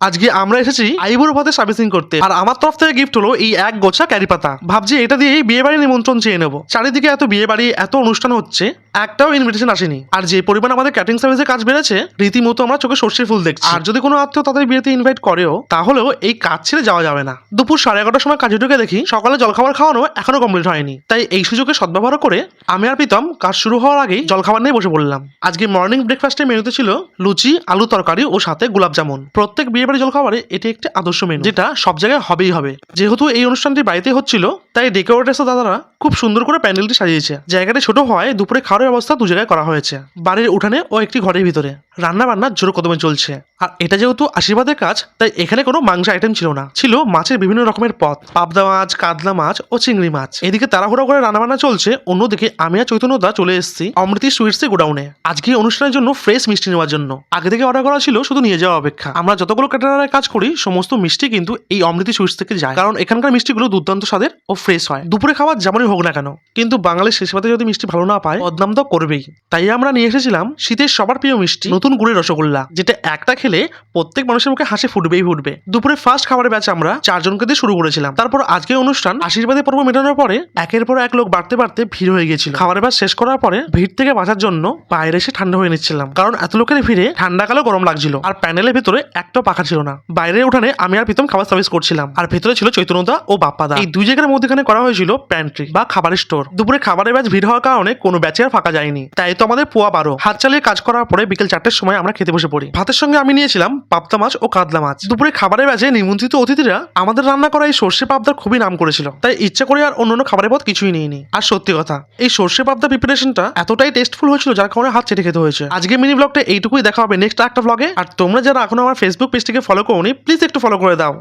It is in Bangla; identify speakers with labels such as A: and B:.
A: আজকে আমরা এসেছি আইবুড়ো ভাতে সার্ভিসিং করতে। আর আমার তরফ থেকে গিফট হলো এই এক গোছা ক্যারি পাতা। ভাবছি এটা দিয়েই বিয়ে বাড়ি নিমন্ত্রণ চেয়ে নেব। চারিদিকে এত বিয়ে বাড়ি এত অনুষ্ঠান হচ্ছে। একটাও ইনভিটেশন আসেনি। আর যে পরিমাণ আমাদের ক্যাটারিং সার্ভিসের কাজ বেড়েছে, রীতিমতো আমরা চোখে সর্ষের ফুল দেখছি। আর যদি কোনো আত্মীয় তাদের বিয়েতে ইনভাইট করেও, তাহলেও এই কাজ ছেড়ে যাওয়া যাবে না। দুপুর সাড়ে এগারোটার সময় কাজে ঢুকে দেখি, সকালে জলখাবার খাওয়ানো এখনও কমপ্লিট হয়নি। তাই এই সুযোগে সদ্ব্যবহার করে আমি আর প্রীতম কাজ শুরু হওয়ার আগেই জলখাবার নিয়ে বসে পড়লাম। আজকে মর্নিং ব্রেকফাস্টের মেনুতে ছিল লুচি, আলু তরকারি ও সাথে গোলাপ জামুন। প্রত্যেক বিয়ে বাড়ি জলখাবারে এটি একটি আদর্শ মেনু যেটা সব জায়গায় হবেই হবে। যেহেতু এই অনুষ্ঠানটি বাড়িতে হচ্ছিল, তাই ডেকোরেটার্স দাদারা খুব সুন্দর করে প্যান্ডেলটি সাজিয়েছে। জায়গাটি ছোট হওয়ায় দুপুরে খাওয়ার ব্যবস্থা দু জায়গায় করা হয়েছে। বাড়ির উঠানে ও একটি ঘরের ভিতরে। রান্না বান্না জোর কদমে চলছে। আর এটা যেহেতু আশীর্বাদের কাজ, তাই এখানে কোনো মাংস আইটেম ছিল না। ছিল মাছের বিভিন্ন রকমের পদ। পাবদা মাছ, কাতলা মাছ ও চিংড়ি মাছ। এদিকে তাড়াহুড়ো করে রান্নাবান্না চলছে, অন্যদিকে আমি আর চৈতন্যদা চলে এসেছি অমৃতি সুইটস গোডাউনে। আজকে অনুষ্ঠানের জন্য ফ্রেশ মিষ্টি নেওয়ার জন্য। আগে থেকে অর্ডার করা ছিল শুধু নিয়ে যাওয়া অপেক্ষা। আমরা যতগুলো ক্যাটারারে কাজ করি, সমস্ত মিষ্টি কিন্তু এই অমৃতি সুইটস থেকে যায়। কারণ এখানকার মিষ্টিগুলো দুর্দান্ত স্বাদের ও ফ্রেশ হয়। দুপুরে খাবার যেমনই হোক না কেন, কিন্তু বাঙালির শেষ যদি মিষ্টি ভালো না পায়, বদনাম তো করবেই। তাই আমরা নিয়ে এসেছিলাম শীতের সবার প্রিয় মিষ্টি, নতুন গুড়ের রসগোল্লা, যেটা একটা খেলে প্রত্যেক মানুষের মুখে হাসি ফুটবেই ফুটবে। দুপুরে ফার্স্ট খাবারের ব্যাচ আমরা চারজনকে দিয়ে শুরু করেছিলাম। তারপর আজকে অনুষ্ঠান আশীর্বাদের পর্ব মেটানোর পরে একের পর এক লোক বাড়তে বাড়তে ভিড় হয়ে গেছিল খাবারের ব্যাচ শেষ করার পরে ভিড় থেকে বাঁচার জন্য বাইরে এসে ঠান্ডা হয়ে নিচ্ছিলাম। কারণ এত লোকের ভিড়ে ঠান্ডা কালো গরম লাগছিল। আর প্যানেলের ভিতরে একটা পাখা ছিল না। বাইরে উঠানে আমি আর প্রীতম খাবার সার্ভিস করছিলাম। আর ভেতরে ছিল চৈতন্যদা ও বাপ্পাদা। এই দুই জায়গার মধ্যখানে করা হয়েছিল প্যান্ট্রি বা খাবারের স্টোর দুপুরে খাবারের ব্যাচ ভিড় হওয়ার কারণে কোনো ব্যাচে আর ফাঁকা যায়নি। তাই তো আমাদের পোয়া বারো। হাত চালিয়ে কাজ করার পরে বিকেল চারটের সময় আমরা খেতে বসে পড়ি। ভাতের সঙ্গে আমি নিয়েছিলাম পাবদা মাছ ও কাতলা মাছ। দুপুরে খাবারের বাজে নিমন্ত্রিত অতিথিরা আমাদের রান্না করা এই সর্ষে পাবদার খুবই নাম করেছিল। তাই ইচ্ছা করে আর অন্যান্য খাবারের পথ কিছুই নিইনি। আর সত্যি কথা, এই সর্ষে পাবদা প্রিপারেশনটা এতটাই টেস্টফুল হয়েছিল যার কারণে হাত চেটে খেতে হয়েছে। আজকে মিনি ব্লগটা এইটুকুই দেখা হবে নেক্সট একটা ব্লগে আর তোমরা যারা এখনও আমার ফেসবুক পেজটিকে ফলো করোনি প্লিজ একটু ফলো করে দাও।